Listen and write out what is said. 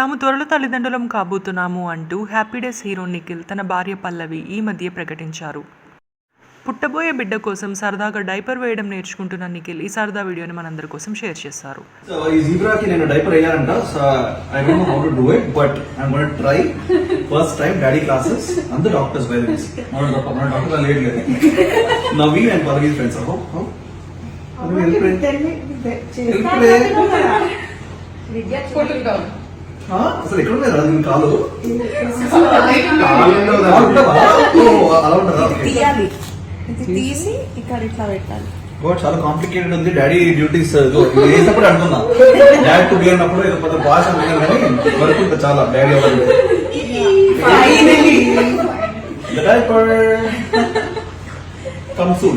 తాము త్వరలో తల్లిదండ్రులం కాబోతున్నాము అంటూ హ్యాపీ డేస్ హీరో నిఖిల్ తన భార్య పల్లవి ఈ మధ్య ప్రకటించారు. పుట్టబోయే బిడ్డ కోసం సరదాగా డైపర్ వేయడం నేర్చుకుంటున్న నిఖిల్ ఈ సరదా వీడియోని మనందరి కోసం షేర్ చేశారు. సో ఈ జీబ్రాకి నేను diaper వేయాలంట so I don't know how to do it but I got try first time daddy classes అందరు డాక్టర్స్ బై దిస్ మన డాక్టర్ మన డాక్టర్ లేట్ లేదు Navi and friends how how అసలు ఎక్కడ ఉండదు దీని కాలు? అలా ఉంటుందా ఓకే తీయాలి. ఇది తీసి ఇక్కడ ఇట్లా పెట్టాలి. చాలా కాంప్లికేటెడ్ ఉంది. డాడీ డ్యూటీస్ వేసినప్పుడు అనుకున్నా డాడీ టు అన్నప్పుడు ఏదో పెద్ద భాష కానీ వరకు ఇంకా చాలా డాడీ diaper. Come soon.